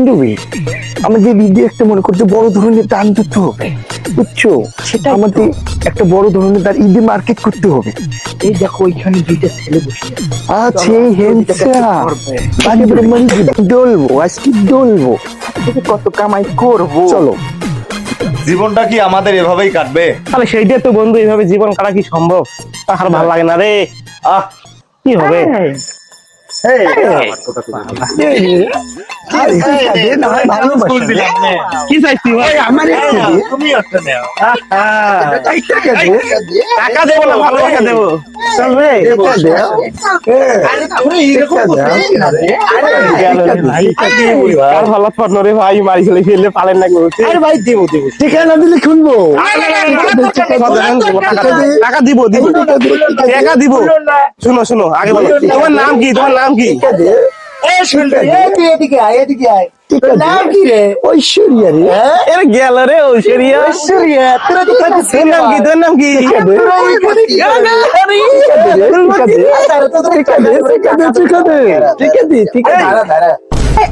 বান্ধবী আমাদের একটা মনে করছে বড় ধরনের দান দিতে হবে। বুঝছ? সেটা আমাদের একটা বড় ধরনের দান ঈদে মার্কেট করতে হবে। এই দেখো ওইখানে দুইটা ছেলে বসে আছে। ডলবো আজকে ডলবো কত কামাই করব? চলো। জীবনটা কি আমাদের এভাবেই কাটবে? তাহলে সেইটা তো বন্ধু এইভাবে জীবন কাটা কি সম্ভব? আর ভালো লাগে না রে। আহ। কি হবে? কি চাইছি আমার তুমি টাকা দেবো না ভালো টাকা। হ্যাঁ, দেবো দেবো টাকা না দিলে শুনব টাকা দিব দিব। টাকা দিব। শুনো শুনো আগে বলো। তোমার নাম কি? তোমার নাম কি? ঐশ্বরিয়া রে এর গেল রে ঐশ্বরিয়া তোরা তো তোর নাম কি তোর নাম কি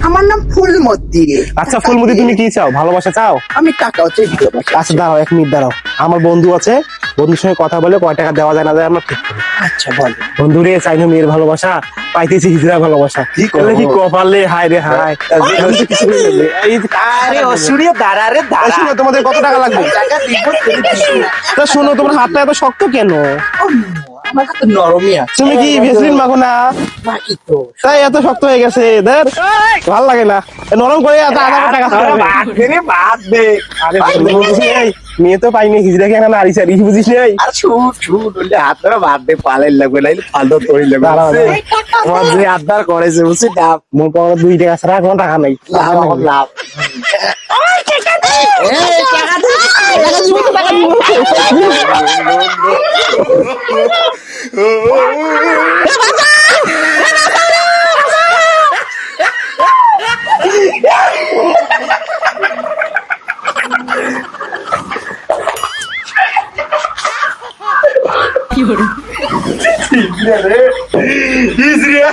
আমার নাম ফুলমতি আচ্ছা ফুলমতি তুমি কি চাও ভালোবাসা চাও আমি টাকা। আচ্ছা দাঁড়াও এক মিনিট দাঁড়াও আমার বন্ধু আছে বন্ধুর সঙ্গে কথা বলে কয় টাকা দেওয়া যায় না যায় আমার ঠিক করি। আচ্ছা বল। বন্ধু রে চাইনো মেয়ের ভালোবাসা পাইতেছি হিজরা ভালোবাসা। কি কপালে হায় রে হায়। আরে দাঁড়া রে দাঁড়া। শোনো তোমাদের কত টাকা লাগবে? টাকা শোনো তোমার হাতটা এত শক্ত কেন? নরমই আছে। তুমি কি ভেসলিন মাখো না? তাই এত শক্ত হয়ে গেছে ধর। ভালো লাগে না। নরম করে এত আধা টাকা রে বাদ দে। আরে বন্ধু বুঝিস নাই? মেয়ে তো পাইনি হিজড়াকে এখানে আড়ি সারি বুঝিস নাই আর শুট শুট হইলে হাত ধরে বাদ দে পালাই লাগবে নাইলে ফালতু তৈরি লাগবে দাঁড়াও, বুঝছিস? আমার যে আদার করেছে বুঝছিস ডাব মোর দুই টাকা ছাড়া কোনো টাকা নাই। লাভ লাভ এই, টাকা দে। টাকা দিব তো, টাকা দিব। হিজড়িয়া